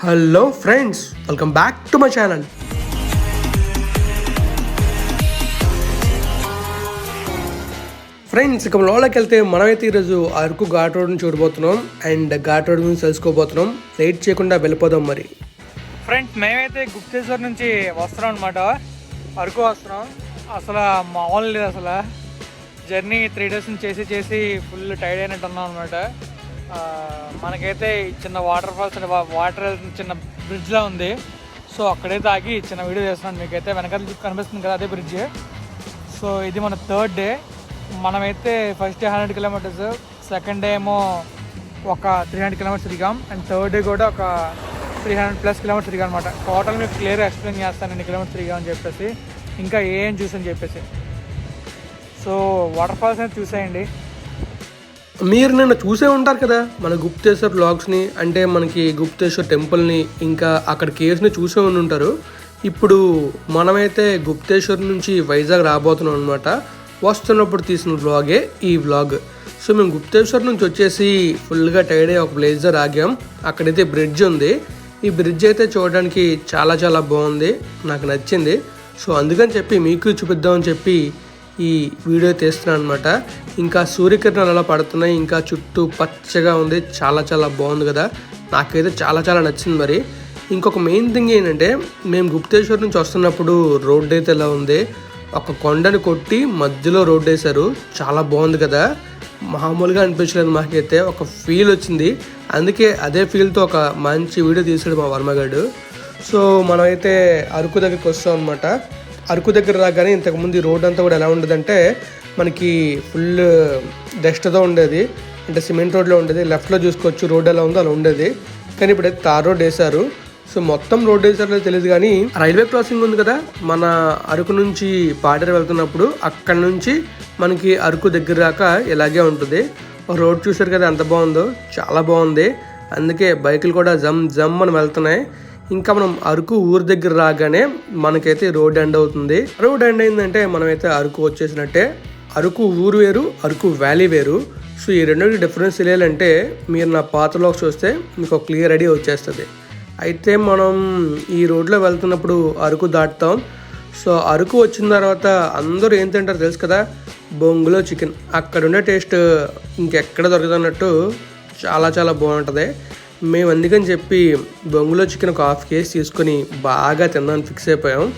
Hello friends welcome back to my channel. Friends ఇక లోపలికి వెళ్తే మనమైతే ఈరోజు అరకు ఘాట్ రోడ్ని చూడబోతున్నాం అండ్ ఘాట్ రోడ్ గురించి తెలుసుకోబోతున్నాం లేట్ చేయకుండా వెళ్ళిపోదాం మరి. ఫ్రెండ్స్ మేమైతే గుప్తేశ్వర్ నుంచి వస్తున్నాం అనమాట అరకు వస్తున్నాం. అసలు మామూలు లేదు అసలు. జర్నీ త్రీ డేస్ నుంచి చేసి చేసి ఫుల్ టైర్డ్ అయినట్టు ఉన్నాం అనమాట మనకైతే ఈ చిన్న వాటర్ ఫాల్స్ వాటర్ చిన్న బ్రిడ్జ్లా ఉంది. సో అక్కడే తాగి చిన్న వీడియో చేస్తున్నాను. మీకైతే వెనకాల కనిపిస్తుంది కదా అదే బ్రిడ్జ్ సో ఇది మన థర్డ్ డే మనమైతే first day hundred kilometres second day ఏమో ఒక త్రీ హండ్రెడ్ కిలోమీటర్స్ తిరిగాం అండ్ థర్డ్ డే కూడా ఒక త్రీ హండ్రెడ్ ప్లస్ కిలోమీటర్స్ తిరిగా అనమాట టోటల్ మీకు క్లియర్ ఎక్స్ప్లెయిన్ చేస్తాను ఎన్ని కిలోమీటర్స్ తిరిగామని చెప్పేసి. ఇంకా ఏం చూసని చెప్పేసి. సో వాటర్ ఫాల్స్ అనేది చూసేయండి. మీరు నిన్న చూసే ఉంటారు కదా మన గుప్తేశ్వర్ బ్లాగ్స్ని అంటే మనకి గుప్తేశ్వర్ టెంపుల్ని ఇంకా అక్కడ కేవ్స్ని చూసే ఉండి ఉంటారు. ఇప్పుడు మనమైతే గుప్తేశ్వర్ నుంచి వైజాగ్ రాబోతున్నాం అనమాట వస్తున్నప్పుడు తీసిన వ్లాగే ఈ వ్లాగ్ సో మేము గుప్తేశ్వర్ నుంచి వచ్చేసి ఫుల్గా టైర్డ్ అయ్యి ఒక ప్లేస్ ఆగాం. అక్కడైతే బ్రిడ్జ్ ఉంది. ఈ బ్రిడ్జ్ అయితే చూడడానికి చాలా చాలా బాగుంది. నాకు నచ్చింది. సో అందుకని చెప్పి మీకు చూపిద్దామని చెప్పి ఈ వీడియో తీస్తున్నాను అనమాట ఇంకా సూర్యకిరణాలు అలా పడుతున్నాయి ఇంకా చుట్టూ పచ్చగా ఉంది చాలా చాలా బాగుంది కదా. నాకైతే చాలా చాలా నచ్చింది మరి. ఇంకొక మెయిన్ థింగ్ ఏంటంటే మేము గుప్తేశ్వర్ నుంచి వస్తున్నప్పుడు రోడ్ అయితే ఎలా ఉంది ఒక కొండని కొట్టి మధ్యలో రోడ్ వేశారు చాలా బాగుంది కదా. మామూలుగా అనిపించలేదు మాకైతే ఒక ఫీల్ వచ్చింది. అందుకే అదే ఫీల్తో ఒక మంచి వీడియో తీసాడు మా వర్మగాడు. సో మనమైతే అరకు దగ్గరికి వస్తాం అనమాట అరకు దగ్గర రాగానే ఇంతకుముందు ఈ రోడ్ అంతా కూడా ఎలా ఉండదంటే మనకి ఫుల్ డస్ట్తో ఉండేది. అంటే సిమెంట్ రోడ్లో ఉండేది. లెఫ్ట్లో చూసుకోవచ్చు రోడ్ ఎలా ఉందో అలా ఉండేది. కానీ ఇప్పుడైతే తార్ రోడ్ వేశారు. సో మొత్తం రోడ్ వేసారో తెలియదు కానీ రైల్వే క్రాసింగ్ ఉంది కదా. మన అరకు నుంచి పాడేరు వెళ్తున్నప్పుడు అక్కడ నుంచి మనకి అరకు దగ్గర దాకా ఇలాగే ఉంటుంది. రోడ్ చూసారు కదా ఎంత బాగుందో. చాలా బాగుంది. అందుకే బైకులు కూడా జమ్ జమ్ అని వెళ్తున్నాయి. ఇంకా మనం అరకు ఊరు దగ్గర రాగానే మనకైతే రోడ్ ఎండ్ అవుతుంది. రోడ్ ఎండ్ అయిందంటే మనమైతే అరకు వచ్చేసినట్టే. అరకు ఊరు వేరు అరకు వ్యాలీ వేరు. సో ఈ రెండింటి డిఫరెన్స్ తెలియాలంటే మీరు నా పాత్రలో చూస్తే మీకు ఒక క్లియర్ ఐడియా వచ్చేస్తుంది. అయితే మనం ఈ రోడ్లో వెళ్తున్నప్పుడు అరకు దాటుతాం. సో అరకు వచ్చిన తర్వాత అందరూ ఏం తింటారు తెలుసు కదా? బొంగులో చికెన్. అక్కడ ఉండే టేస్ట్ ఇంకెక్కడ దొరుకుతున్నట్టు చాలా చాలా బాగుంటుంది. మేము అందుకని చెప్పి బొంగులో చికెన్ ఒక హాఫ్ కేజీ తీసుకొని బాగా తిందామని ఫిక్స్ అయిపోయాం.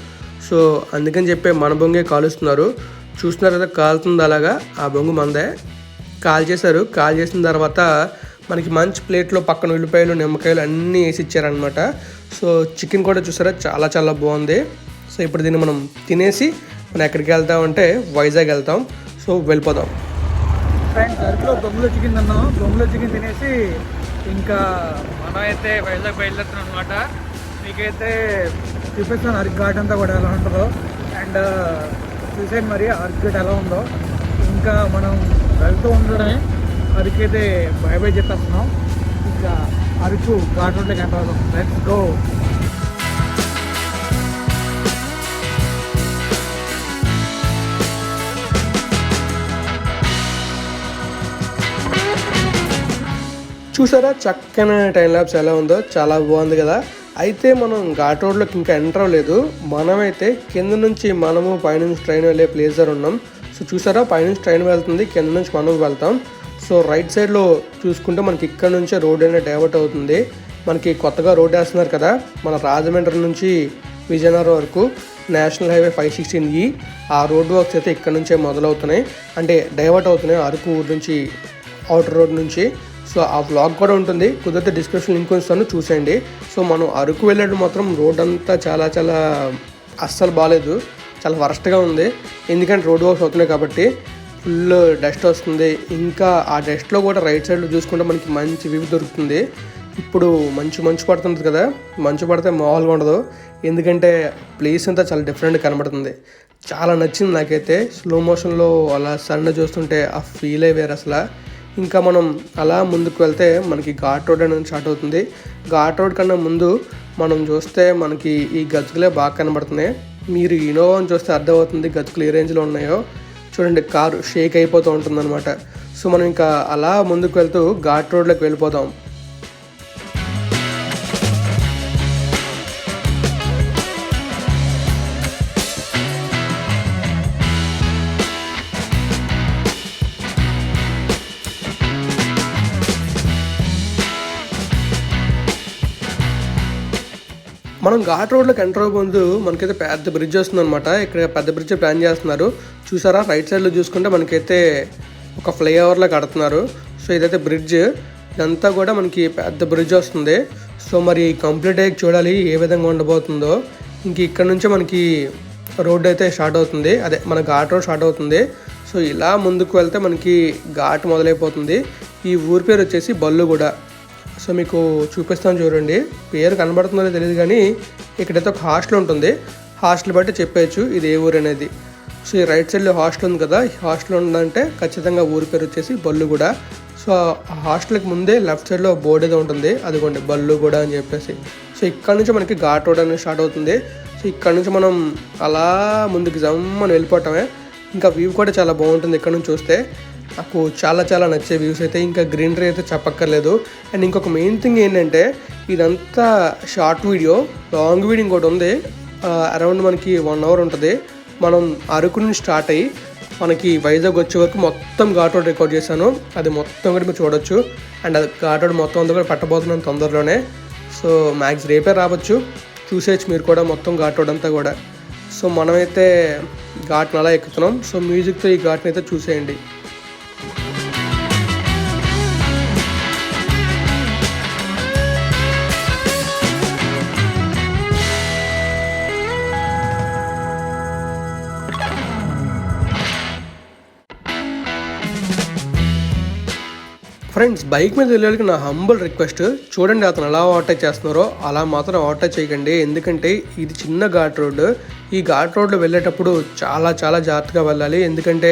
సో అందుకని చెప్పి మన బొంగే కాలుస్తున్నారు. చూస్తున్నారు కదా కాలుతుంది అలాగా. ఆ బొంగు మందే. కాల్ చేశారు. కాల్ చేసిన తర్వాత మనకి మంచి ప్లేట్లో పక్కన ఉల్లిపాయలు నిమ్మకాయలు అన్నీ వేసి ఇచ్చారనమాట సో చికెన్ కూడా చూసారా? చాలా చాలా బాగుంది. సో ఇప్పుడు దీన్ని మనం తినేసి మనం ఎక్కడికి వెళ్తామంటే వైజాగ్ వెళ్తాం. సో వెళ్ళిపోదాం. ఫ్రెండ్స్ అరకులో బొంగులో చికెన్ తిన్నాం. బొంగులో చికెన్ తినేసి ఇంకా మనం అయితే వైజాగ్ బయలుదేరుతున్నాం అనమాట మీకైతే చూపిస్తాను అరకు ఘాట్ అంతా కూడా ఎలా ఉంటుందో. అండ్ చూసాను మరి అరకు ఘాట్ ఎలా ఉందో. ఇంకా మనం వెళ్తూ ఉండడమే. అరకైతే బై బై చెప్పేస్తున్నాం. ఇంకా అరకు ఘాట్ రోడ్లోకి ఎంత అవుతాం లెట్స్ గో చూసారా? చక్కని టైం ల్యాబ్స్ ఎలా ఉందో? చాలా బాగుంది కదా? అయితే మనం ఘాట్ రోడ్లోకి ఇంకా ఎంటర్ అవ్వలేదు. మనమైతే కింద నుంచి మనము పైనుంచి ట్రైన్ వెళ్ళే ప్లేస్ దగ్గర ఉన్నాం. సో చూసారా? పైనుంచి ట్రైన్ వెళ్తుంది కింద నుంచి మనం వెళ్తాం. సో రైట్ సైడ్లో చూసుకుంటే మనకి ఇక్కడ నుంచే రోడ్ అనేది డైవర్ట్ అవుతుంది. మనకి కొత్తగా రోడ్ వేస్తున్నారు కదా? మన రాజమండ్రి నుంచి విజయనగరం వరకు నేషనల్ హైవే ఫైవ్ సిక్స్టీన్ ఈ. ఆ రోడ్ వర్క్స్ అయితే ఇక్కడ నుంచే మొదలవుతున్నాయి. అంటే డైవర్ట్ అవుతున్నాయి అరకు ఊరు నుంచి అవుటర్ రోడ్ నుంచి. సో ఆ బ్లాగ్ కూడా ఉంటుంది. కుదిరితే డిస్క్రిప్షన్ లింక్ ఉంచుతాను చూసేయండి. సో మనం అరకు వెళ్ళేటప్పుడు మాత్రం రోడ్ అంతా చాలా చాలా అస్సలు బాగాలేదు చాలా వరస్ట్గా ఉంది. ఎందుకంటే రోడ్ వర్క్స్ అవుతున్నాయి కాబట్టి ఫుల్ డస్ట్ వస్తుంది. ఇంకా ఆ డస్ట్లో కూడా రైట్ సైడ్లో చూసుకుంటే మనకి మంచి వ్యూ దొరుకుతుంది. ఇప్పుడు మంచు మంచు పడుతుంది కదా. మంచు పడితే మామూలుగా ఉండదు. ఎందుకంటే ప్లేస్ అంతా చాలా డిఫరెంట్ కనబడుతుంది. చాలా నచ్చింది నాకైతే. స్లో మోషన్లో అలా సడన్గా చూస్తుంటే ఆ ఫీలే వేరు అసలు. ఇంకా మనం అలా ముందుకు వెళ్తే మనకి ఘాట్ రోడ్ అనేది స్టార్ట్ అవుతుంది. ఘాట్ రోడ్ కన్నా ముందు మనం చూస్తే మనకి ఈ గతుకులే బాగా కనబడుతున్నాయి. మీరు ఇనోవాని చూస్తే అర్థమవుతుంది గతుకులు ఏ రేంజ్లో ఉన్నాయో. చూడండి కారు షేక్ అయిపోతూ ఉంటుందన్నమాట. సో మనం ఇంకా అలా ముందుకు వెళ్తూ ఘాట్ రోడ్లోకి వెళ్ళిపోతాం మనం ఘాట్ రోడ్లోకి ఎంటర్ ముందు మనకైతే పెద్ద బ్రిడ్జ్ వస్తుంది అనమాట ఇక్కడ పెద్ద బ్రిడ్జ్ ప్లాన్ చేస్తున్నారు. చూసారా? రైట్ సైడ్లో చూసుకుంటే మనకైతే ఒక ఫ్లైఓవర్లో కడుతున్నారు. సో ఇదైతే బ్రిడ్జ్ ఇదంతా కూడా మనకి పెద్ద బ్రిడ్జ్ వస్తుంది. సో మరి కంప్లీట్ అయ్యి చూడాలి ఏ విధంగా ఉండబోతుందో. ఇంక ఇక్కడ నుంచే మనకి రోడ్ అయితే స్టార్ట్ అవుతుంది. అదే మన ఘాట్ రోడ్ స్టార్ట్ అవుతుంది. సో ఇలా ముందుకు వెళ్తే మనకి ఘాట్ మొదలైపోతుంది. ఈ ఊరి పేరు వచ్చేసి బల్లుగూడ. సో మీకు చూపిస్తాను చూడండి. పేరు కనబడుతుందో తెలియదు కానీ ఇక్కడైతే ఒక హాస్టల్ ఉంటుంది. హాస్టల్ బట్టి చెప్పేయచ్చు ఇది ఏ ఊరు అనేది. సో ఈ రైట్ సైడ్లో హాస్టల్ ఉంది కదా. ఈ హాస్టల్ ఉందంటే ఖచ్చితంగా ఊరి పేరు వచ్చేసి బల్లుగూడ సో ఆ హాస్టల్కి ముందే లెఫ్ట్ సైడ్లో బోర్డు ఏదో ఉంటుంది. అదిగోండి బల్లుగూడ అని చెప్పేసి. సో ఇక్కడ నుంచి మనకి ఘాట్ రోడ్ అనేది స్టార్ట్ అవుతుంది. సో ఇక్కడ నుంచి మనం అలా ముందుకు జమ్మని వెళ్ళిపోవటమే. ఇంకా వ్యూ కూడా చాలా బాగుంటుంది ఇక్కడ నుంచి చూస్తే. నాకు చాలా చాలా నచ్చే వ్యూస్ అయితే ఇంకా గ్రీనరీ అయితే చెప్పక్కర్లేదు. అండ్ ఇంకొక మెయిన్ థింగ్ ఏంటంటే ఇదంతా షార్ట్ వీడియో లాంగ్ వీడియో ఇంకోటి ఉంది. అరౌండ్ మనకి వన్ అవర్ ఉంటుంది. మనం అరకు నుంచి స్టార్ట్ అయ్యి మనకి వైజాగ్ వచ్చే వరకు మొత్తం ఘాట్ రోడ్ రికార్డ్ చేశాను. అది మొత్తం కూడా మీరు చూడొచ్చు. అండ్ అది ఘాట్ రోడ్ మొత్తం అంతా కూడా పట్టబోతున్నాను తొందరలోనే. సో మ్యాక్స్ రేపే రావచ్చు. చూసేయచ్చు మీరు కూడా మొత్తం ఘాట్ రోడ్ అంతా కూడా. సో మనమైతే ఘాట్ని అలా ఎక్కుతున్నాం. సో మ్యూజిక్తో ఈ ఘాట్ని అయితే చూసేయండి. ఫ్రెండ్స్ బైక్ మీద వెళ్ళేవాళ్ళకి నా హంబుల్ రిక్వెస్ట్ చూడండి అతను ఎలా ఓవర్టేక్ చేస్తున్నారో అలా మాత్రం ఓవర్టేక్ చేయకండి. ఎందుకంటే ఇది చిన్న ఘాట్ రోడ్డు. ఈ ఘాట్ రోడ్లో వెళ్ళేటప్పుడు చాలా చాలా జాగ్రత్తగా వెళ్ళాలి. ఎందుకంటే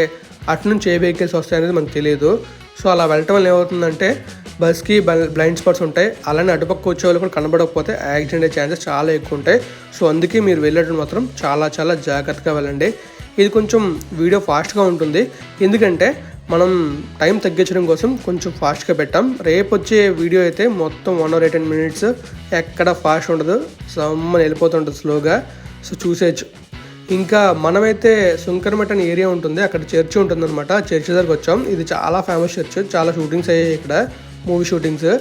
అటు నుంచి ఏ వెహికల్స్ వస్తాయనేది మనకు తెలియదు. సో అలా వెళ్ళటం వల్ల ఏమవుతుందంటే బస్కి బ్లైండ్ స్పాట్స్ ఉంటాయి. అలానే అటుపక్క వచ్చే వాళ్ళు కూడా కనబడకపోతే యాక్సిడెంట్ అయ్యే ఛాన్సెస్ చాలా ఎక్కువ ఉంటాయి. సో అందుకే మీరు వెళ్ళేటప్పుడు మాత్రం చాలా చాలా జాగ్రత్తగా వెళ్ళండి. ఇది కొంచెం వీడియో ఫాస్ట్గా ఉంటుంది. ఎందుకంటే మనం టైం తగ్గించడం కోసం కొంచెం ఫాస్ట్గా పెట్టాం. రేపు వచ్చే వీడియో అయితే మొత్తం వన్ అవర్ ఎయిట్ మినిట్స్ ఎక్కడ ఫాస్ట్ ఉండదు. సమ్మని వెళ్ళిపోతుంటుంది స్లోగా సో చూసేయచ్చు. ఇంకా మనమైతే సుంకరమఠ అనే ఏరియా ఉంటుంది. అక్కడ చర్చి ఉంటుందన్నమాట. ఆ చర్చి దగ్గరకు వచ్చాం. ఇది చాలా ఫేమస్ చర్చ్. చాలా షూటింగ్స్ అయ్యాయి ఇక్కడ. మూవీ షూటింగ్స్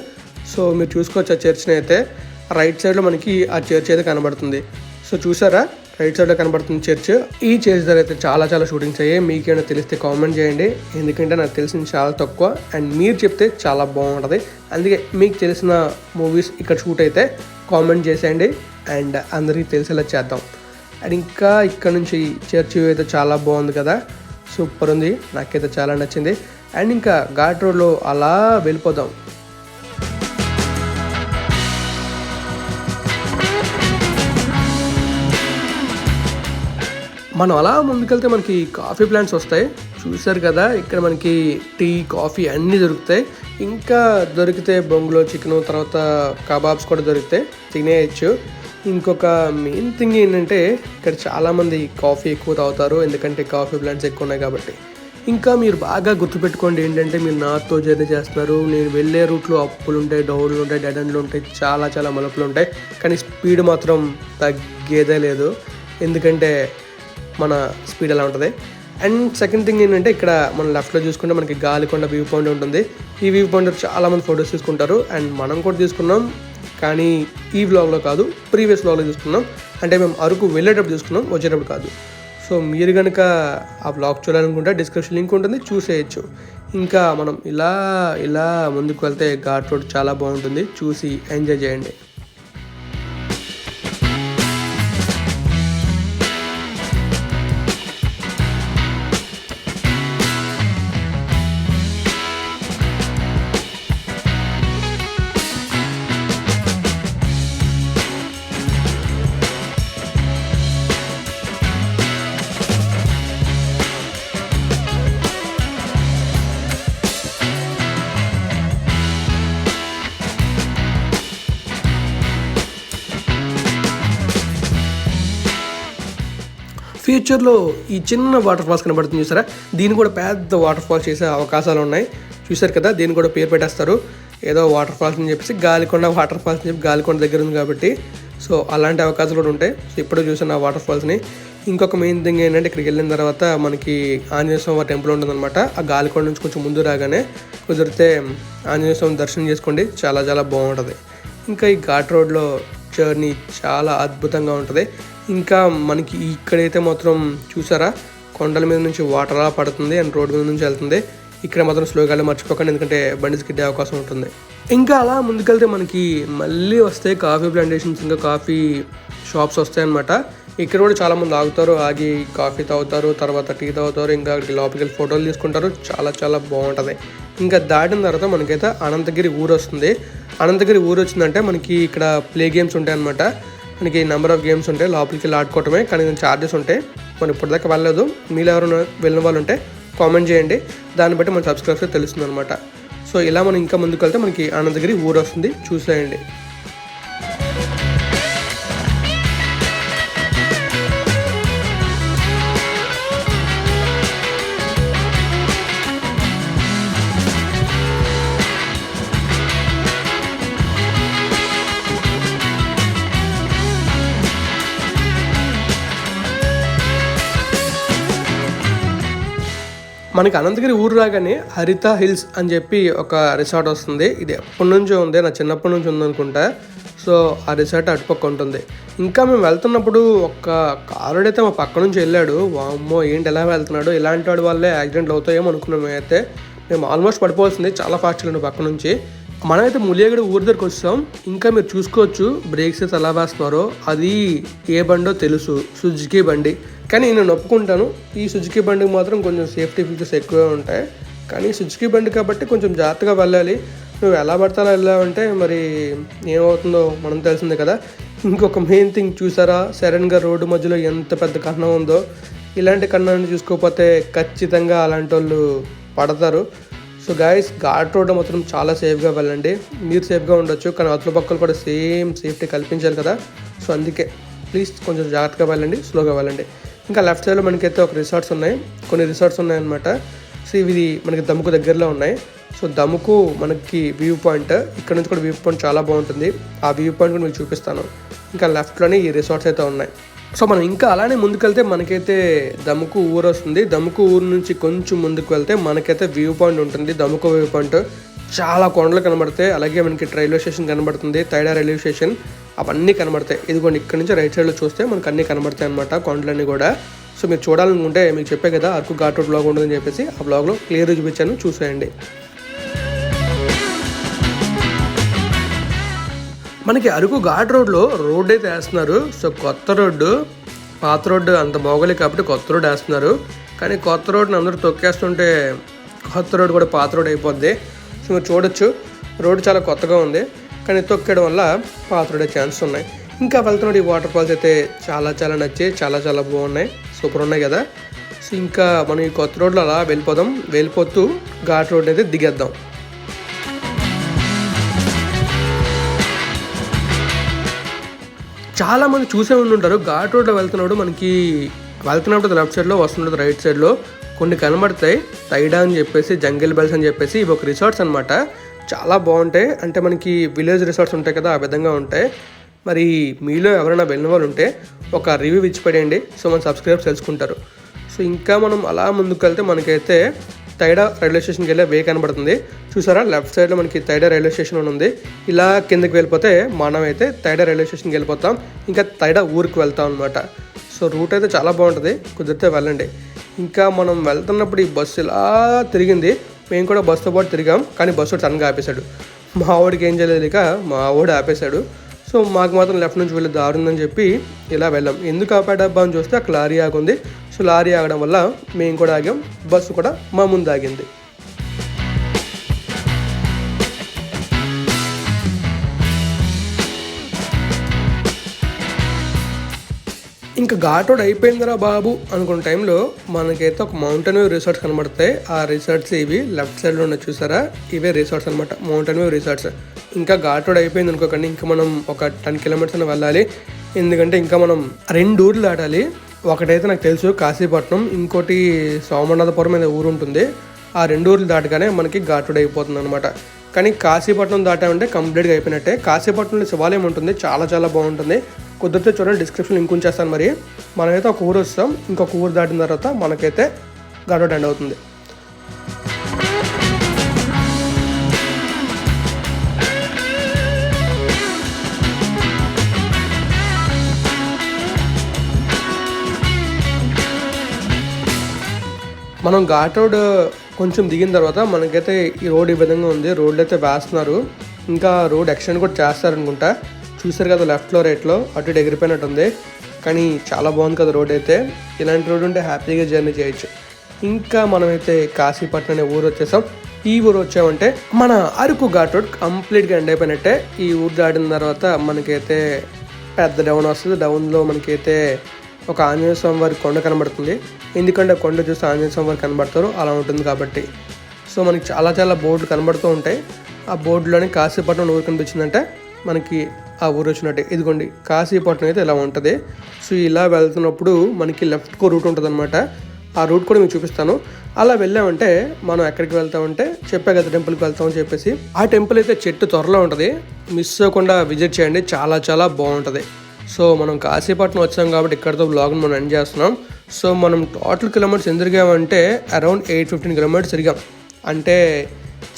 సో మీరు చూసుకోవచ్చు ఆ చర్చ్ని అయితే. రైట్ సైడ్లో మనకి ఆ చర్చ్ అయితే కనబడుతుంది. సో చూసారా? రైట్ సైడ్లో కనబడుతుంది చర్చ్ ఈ చర్చ్ దగ్గర అయితే చాలా చాలా షూటింగ్స్ అయ్యాయి. మీకేమైనా తెలిస్తే కామెంట్ చేయండి. ఎందుకంటే నాకు తెలిసింది చాలా తక్కువ. అండ్ మీరు చెప్తే చాలా బాగుంటుంది. అందుకే మీకు తెలిసిన మూవీస్ ఇక్కడ షూట్ అయితే కామెంట్ చేసేయండి. అండ్ అందరికీ తెలిసేలా చేద్దాం. అండ్ ఇంకా ఇక్కడ నుంచి చర్చ్ అయితే చాలా బాగుంది కదా. సూపర్ ఉంది. నాకైతే చాలా నచ్చింది. అండ్ ఇంకా ఘాట్ రోడ్లో అలా వెళ్ళిపోదాం. మనం అలా ముందుకెళ్తే మనకి కాఫీ ప్లాంట్స్ వస్తాయి. చూశారు కదా ఇక్కడ మనకి టీ కాఫీ అన్నీ దొరుకుతాయి. ఇంకా దొరికితే బొంగులో చికెన్ తర్వాత కబాబ్స్ కూడా దొరుకుతాయి తినేయచ్చు. ఇంకొక మెయిన్ థింగ్ ఏంటంటే ఇక్కడ చాలామంది కాఫీ ఎక్కువ తాగుతారు ఎందుకంటే కాఫీ ప్లాంట్స్ ఎక్కువ ఉన్నాయి కాబట్టి. ఇంకా మీరు బాగా గుర్తుపెట్టుకోండి ఏంటంటే మీరు నాతో జర్నీ చేస్తున్నారు. నేను వెళ్ళే రూట్లో అప్పులు ఉంటాయి డౌన్లు ఉంటాయి డెడన్లు ఉంటాయి చాలా చాలా మలుపులు ఉంటాయి. కానీ స్పీడ్ మాత్రం తగ్గేదే లేదు. ఎందుకంటే మన స్పీడ్ ఎలా ఉంటుంది. అండ్ సెకండ్ థింగ్ ఏంటంటే ఇక్కడ మనం లెఫ్ట్లో చూసుకుంటే మనకి గాలికొండ వ్యూ పాయింట్ ఉంటుంది. ఈ వ్యూ పాయింట్ చాలామంది ఫొటోస్ తీసుకుంటారు. అండ్ మనం కూడా తీసుకున్నాం. కానీ ఈ వ్లాగ్లో కాదు ప్రీవియస్ వ్లాగ్లో తీసుకున్నాం అంటే మేము అరకు వెళ్ళేటప్పుడు తీసుకున్నాం వచ్చేటప్పుడు కాదు. సో మీరు కనుక ఆ బ్లాగ్ చూడాలనుకుంటే డిస్క్రిప్షన్ లింక్ ఉంటుంది చూసేయచ్చు. ఇంకా మనం ఇలా ఇలా ముందుకు వెళ్తే ఘాట్ రోడ్ చాలా బాగుంటుంది. చూసి ఎంజాయ్ చేయండి. ఫ్యూచర్లో ఈ చిన్న వాటర్ ఫాల్స్ కనబడుతుంది చూసారా? దీన్ని కూడా పెద్ద వాటర్ ఫాల్స్ చేసే అవకాశాలు ఉన్నాయి. చూసారు కదా దీన్ని కూడా పేరు పెట్టేస్తారు. ఏదో వాటర్ ఫాల్స్ అని చెప్పేసి గాలికొండ వాటర్ ఫాల్స్ అని చెప్పి గాలికొండ దగ్గర ఉంది కాబట్టి. సో అలాంటి అవకాశాలు కూడా ఉంటాయి. సో ఇప్పుడు చూసాను ఆ వాటర్ ఫాల్స్ని ఇంకొక మెయిన్ థింగ్ ఏంటంటే ఇక్కడికి వెళ్ళిన తర్వాత మనకి ఆంజనేయ స్వామి టెంపుల్ ఉంటుందన్నమాట. ఆ గాలికొండ నుంచి కొంచెం ముందు రాగానే కుదిరితే ఆంజనేయ స్వామి దర్శనం చేసుకోండి. చాలా చాలా బాగుంటుంది. ఇంకా ఈ ఘాట్ రోడ్లో జర్నీ చాలా అద్భుతంగా ఉంటుంది. ఇంకా మనకి ఇక్కడైతే మాత్రం చూసారా? కొండల మీద నుంచి వాటర్ అలా పడుతుంది అండ్ రోడ్డు మీద నుంచి వెళ్తుంది. ఇక్కడ మాత్రం స్లోగా వెళ్ళి మర్చిపోకండి ఎందుకంటే బండి స్కిడ్డే అవకాశం ఉంటుంది. ఇంకా అలా ముందుకెళ్తే మనకి మళ్ళీ వస్తాయి కాఫీ ప్లాంటేషన్స్ ఇంకా కాఫీ షాప్స్ వస్తాయన్నమాట. ఇక్కడ కూడా చాలా మంది ఆగుతారు ఆగి కాఫీ తాగుతారు తర్వాత టీ తాగుతారు ఇంకా అక్కడికి లోపలికి ఫోటోలు తీసుకుంటారు. చాలా చాలా బాగుంటుంది. ఇంకా దాటిన తర్వాత మనకైతే అనంతగిరి ఊరు వస్తుంది. అనంతగిరి ఊరు వచ్చిందంటే మనకి ఇక్కడ ప్లే గేమ్స్ ఉంటాయి అనమాట మనకి నెంబర్ ఆఫ్ గేమ్స్ ఉంటాయి లోపలికి వెళ్ళి ఆడుకోవటమే కానీ చార్జెస్ ఉంటాయి మనం ఇప్పటిదాకా వెళ్ళలేదు. మీరు ఎవరైనా వెళ్ళిన వాళ్ళు ఉంటే కామెంట్ చేయండి. దాన్ని బట్టి మన సబ్స్క్రైబ్స్ తెలుస్తుంది అనమాట సో ఇలా మనం ఇంకా ముందుకు వెళ్తే మనకి అనంతగిరి ఊరు వస్తుంది. చూసేయండి. మనకి అనంతగిరి ఊరు రాగానే హరిత హిల్స్ అని చెప్పి ఒక రిసార్ట్ వస్తుంది. ఇది ఎప్పటి నుంచో ఉంది. నా చిన్నప్పటి నుంచి ఉందనుకుంటా సో ఆ రిసార్ట్ అటుపక్క ఉంటుంది. ఇంకా మేము వెళ్తున్నప్పుడు ఒక కారుడైతే మా పక్క నుంచి వెళ్ళాడు. వామ్మో ఏంటి ఎలా వెళ్తున్నాడు? ఇలాంటి వాడి వల్లే యాక్సిడెంట్లు అవుతాయేమో అనుకున్నాం అయితే మేము ఆల్మోస్ట్ పడిపోవాల్సింది చాలా ఫాస్ట్ వెళ్ళండి పక్క నుంచి. మనమైతే ములియగడ ఊరి దగ్గరకు వస్తాం ఇంకా మీరు చూసుకోవచ్చు బ్రేక్స్ అయితే ఎలా వేస్తున్నారో. అది ఏ బండో తెలుసు. సుజుకి బండి. కానీ నేను ఒప్పుకుంటాను ఈ సుజుకి బండికి మాత్రం కొంచెం సేఫ్టీ ఫీచర్స్ ఎక్కువే ఉంటాయి. కానీ సుజుకి బండి కాబట్టి కొంచెం జాగ్రత్తగా వెళ్ళాలి. నువ్వు ఎలా పడతా వెళ్ళావంటే మరి ఏమవుతుందో మనం తెలిసిందే కదా. ఇంకొక మెయిన్ థింగ్ చూసారా? సడన్గా రోడ్డు మధ్యలో ఎంత పెద్ద కన్నం ఉందో. ఇలాంటి కన్నాన్ని చూసుకోకపోతే ఖచ్చితంగా అలాంటి వాళ్ళు పడతారు. సో గాయస్ ఘాట్ రోడ్ మాత్రం చాలా సేఫ్గా వెళ్ళండి. మీరు సేఫ్గా ఉండొచ్చు కానీ అతల పక్కలు కూడా సేమ్ సేఫ్టీ కల్పించాలి కదా. సో అందుకే ప్లీజ్ కొంచెం జాగ్రత్తగా వెళ్ళండి స్లోగా వెళ్ళండి. ఇంకా లెఫ్ట్ సైడ్లో మనకైతే ఒక రిసార్ట్స్ ఉన్నాయి. కొన్ని రిసార్ట్స్ ఉన్నాయన్నమాట. సో ఇవి మనకి దమ్ముకు దగ్గరలో ఉన్నాయి. సో దమ్ముకు మనకి వ్యూ పాయింట్ ఇక్కడ నుంచి కూడా వ్యూ పాయింట్ చాలా బాగుంటుంది. ఆ వ్యూ పాయింట్ కూడా మీకు చూపిస్తాను. ఇంకా లెఫ్ట్లోనే ఈ రిసార్ట్స్ అయితే ఉన్నాయి. సో మనం ఇంకా అలానే ముందుకెళ్తే మనకైతే దమ్ముకు ఊరు వస్తుంది. దమ్ముకు ఊరు నుంచి కొంచెం ముందుకు వెళ్తే మనకైతే వ్యూ పాయింట్ ఉంటుంది. దమ్ముకు వ్యూ పాయింట్ చాలా కొండలు కనబడతాయి. అలాగే మనకి రైల్వే స్టేషన్ కనబడుతుంది. తైడా రైల్వే స్టేషన్ అవన్నీ కనబడతాయి. ఇదిగోండి ఇక్కడ నుంచి రైట్ సైడ్లో చూస్తే మనకు అన్నీ కనబడతాయి అనమాట కొండలన్నీ కూడా. సో మీరు చూడాలనుకుంటే మీకు చెప్పే కదా అరకు ఘాట్ రోడ్ బ్లాగ్ ఉంటుందని చెప్పేసి ఆ బ్లాగ్లో క్లియర్ చూపించాను. చూసేయండి. మనకి అరకు ఘాట్ రోడ్లో రోడ్ అయితే వేస్తున్నారు. సో కొత్త రోడ్డు పాత రోడ్డు అంత బాగోలేదు కాబట్టి కొత్త రోడ్ వేస్తున్నారు. కానీ కొత్త రోడ్ని అందరూ తొక్కేస్తుంటే కొత్త రోడ్డు కూడా పాత రోడ్ అయిపోద్ది. సో మీరు చూడొచ్చు రోడ్డు చాలా కొత్తగా ఉంది. కానీ తొక్కడం వల్ల పాత రోడ్ ఛాన్స్ ఉన్నాయి. ఇంకా వెళ్తున్నాడు ఈ వాటర్ ఫాల్స్ అయితే చాలా చాలా నచ్చి చాలా చాలా బాగున్నాయి సూపర్ ఉన్నాయి కదా. సో ఇంకా మనం ఈ కొత్త రోడ్లో అలా వెళ్ళిపోదాం. వెళ్ళిపోతూ ఘాట్ రోడ్ అయితే దిగేద్దాం. చాలా మంది చూసే ఉండి ఉంటారు. ఘాట్ రోడ్లో వెళ్తున్నప్పుడు మనకి వెళ్తున్నప్పుడు లెఫ్ట్ సైడ్లో వస్తున్నప్పుడు రైట్ సైడ్లో కొన్ని కనబడతాయి. తైడా అని చెప్పేసి జంగిల్ బెల్స్ అని చెప్పేసి ఇవి ఒక రిసార్ట్స్ అనమాట చాలా బాగుంటాయి. అంటే మనకి విలేజ్ రిసార్ట్స్ ఉంటాయి కదా ఆ విధంగా ఉంటాయి. మరి మీలో ఎవరైనా వెళ్ళిన వాళ్ళు ఉంటే ఒక రివ్యూ ఇచ్చి సో మన సబ్స్క్రైబ్ తెలుసుకుంటారు. సో ఇంకా మనం అలా ముందుకు వెళ్తే మనకైతే తైడా రైల్వే స్టేషన్కి వెళ్ళే వే కనబడుతుంది. చూసారా? లెఫ్ట్ సైడ్లో మనకి తైడా రైల్వే స్టేషన్ ఉంది. ఇలా కిందకి వెళ్ళిపోతే మనం అయితే తైడా రైల్వే స్టేషన్కి వెళ్ళిపోతాం. ఇంకా తైడా ఊరికి వెళ్తాం అనమాట సో రూట్ అయితే చాలా బాగుంటుంది. కుదిరితే వెళ్ళండి. ఇంకా మనం వెళ్తున్నప్పుడు ఈ బస్సు ఇలా తిరిగింది. మేము కూడా బస్సుతో పాటు తిరిగాం. కానీ బస్సు సడన్గా ఆపేశాడు. మా ఆవిడకి ఏం చేయలేదు మా ఆవిడ ఆపేశాడు. సో మాకు మాత్రం లెఫ్ట్ నుంచి వెళ్ళే దారుందని చెప్పి ఇలా వెళ్ళాం. ఎందుకు ఆపాడబ్బా అని చూస్తే అక్కడ లారీ ఆగుంది. సో లారీ ఆగడం వల్ల మేము కూడా ఆగాం. బస్సు కూడా మా ముందు ఆగింది. ఇంకా ఘాట్ రోడ్ అయిపోయిందిరా బాబు అనుకున్న టైంలో మనకైతే ఒక మౌంటైన్ వ్యూ రిసార్ట్స్ కనబడతాయి. ఆ రిసార్ట్స్ ఇవి లెఫ్ట్ సైడ్లో ఉన్న చూసారా? ఇవే రిసార్ట్స్ అనమాట మౌంటైన్ వ్యూ రిసార్ట్స్. ఇంకా ఘాట్ రోడ్ అయిపోయింది అనుకోకండి. ఇంకా మనం ఒక టెన్ కిలోమీటర్స్ వెళ్ళాలి. ఎందుకంటే ఇంకా మనం రెండు ఊర్లు దాటాలి ఒకటైతే నాకు తెలుసు కాశీపట్నం. ఇంకోటి సోమనాథపురం అనే ఊరు ఉంటుంది. ఆ రెండు ఊర్లు దాటగానే మనకి ఘాటుడు అయిపోతుంది అనమాట కానీ కాశీపట్నం దాటామంటే కంప్లీట్గా అయిపోయినట్టే. కాశీపట్నంలో శివాలయం ఉంటుంది. చాలా చాలా బాగుంటుంది. కుదిరితే చూడండి డిస్క్రిప్షన్ లింక్ ఉంచేస్తాను మరి. మనమైతే ఒక ఊరు వస్తాం. ఇంకొక ఊరు దాటిన తర్వాత మనకైతే ఘాట్ ఎండ్ అవుతుంది. మనం ఘాట్ రోడ్ కొంచెం దిగిన తర్వాత మనకైతే ఈ రోడ్ ఈ విధంగా ఉంది. రోడ్లు అయితే వేస్తున్నారు. ఇంకా రోడ్ ఎక్స్టెండ్ కూడా చేస్తారనుకుంటా. చూసారు కదా లెఫ్ట్లో రైట్లో అటు ఇటు ఎగిరిపోయినట్టు ఉంది. కానీ చాలా బాగుంది కదా రోడ్ అయితే. ఇలాంటి రోడ్ ఉంటే హ్యాపీగా జర్నీ చేయొచ్చు. ఇంకా మనమైతే కాశీపట్నం అనే ఊరు వచ్చేసాం. ఈ ఊరు వచ్చామంటే మన అరకు ఘాట్ రోడ్ కంప్లీట్గా ఎండ్ అయిపోయినట్టే. ఈ ఊరు దాటిన తర్వాత మనకైతే పెద్ద డౌన్ వస్తుంది. డౌన్లో మనకైతే ఒక ఆంజనేయ స్వామి వారి కొండ కనబడుతుంది. ఎందుకంటే కొండ చూస్తే ఆంజనేయ స్వామి వారు కనబడతారు. అలా ఉంటుంది కాబట్టి. సో మనకి చాలా చాలా బోర్డులు కనబడుతూ ఉంటాయి. ఆ బోర్డులోని కాశీపట్నం ఊరు కనిపించిందంటే మనకి ఆ ఊరు వచ్చినట్టే. ఇదిగోండి కాశీపట్నం అయితే ఇలా ఉంటుంది. సో ఇలా వెళ్తున్నప్పుడు మనకి లెఫ్ట్కో రూట్ ఉంటుంది అనమాట ఆ రూట్ కూడా మీకు చూపిస్తాను. అలా వెళ్ళామంటే మనం ఎక్కడికి వెళ్తామంటే చెప్పే కదా టెంపుల్కి వెళ్తామని చెప్పేసి. ఆ టెంపుల్ అయితే చెట్టు త్వరలో ఉంటుంది. మిస్ అవ్వకుండా విజిట్ చేయండి. చాలా చాలా బాగుంటుంది. సో మనం కాశీపట్నం వచ్చాం కాబట్టి ఇక్కడతో బ్లాగ్ని మనం ఎండ్ చేస్తున్నాం. సో మనం టోటల్ కిలోమీటర్స్ ఎందుకు తిరిగామంటే అరౌండ్ ఎయిట్ ఫిఫ్టీన్ కిలోమీటర్స్ తిరిగాం. అంటే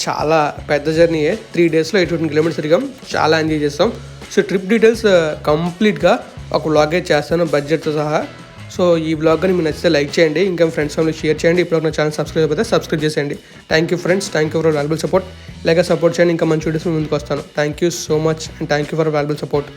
చాలా పెద్ద జర్నీయే త్రీ డేస్లో ఎయిట్ ఫిఫ్టీన్ కిలోమీటర్స్ తిరిగాం. చాలా ఎంజాయ్ చేస్తాం సో ట్రిప్ డీటెయిల్స్ కంప్లీట్గా ఒక వ్లాగే చేస్తాను బడ్జెట్తో సహా. సో ఈ బ్లాగ్ కానీ మీకు నచ్చితే లైక్ చేయండి ఇంకా ఫ్రెండ్స్ ఫ్యామిలీ షేర్ చేయండి. ఇప్పుడు నా ఛానల్ సబ్స్క్రైబ్ అయిపోతే సబ్స్క్రైబ్ చేసేయండి. Thank you friends thank you for valuable support ఇలాగే సపోర్ట్ చేయండి ఇంకా మంచి వీడియోస్ ముందుకు వస్తాను. Thank you so much and thank you for valuable support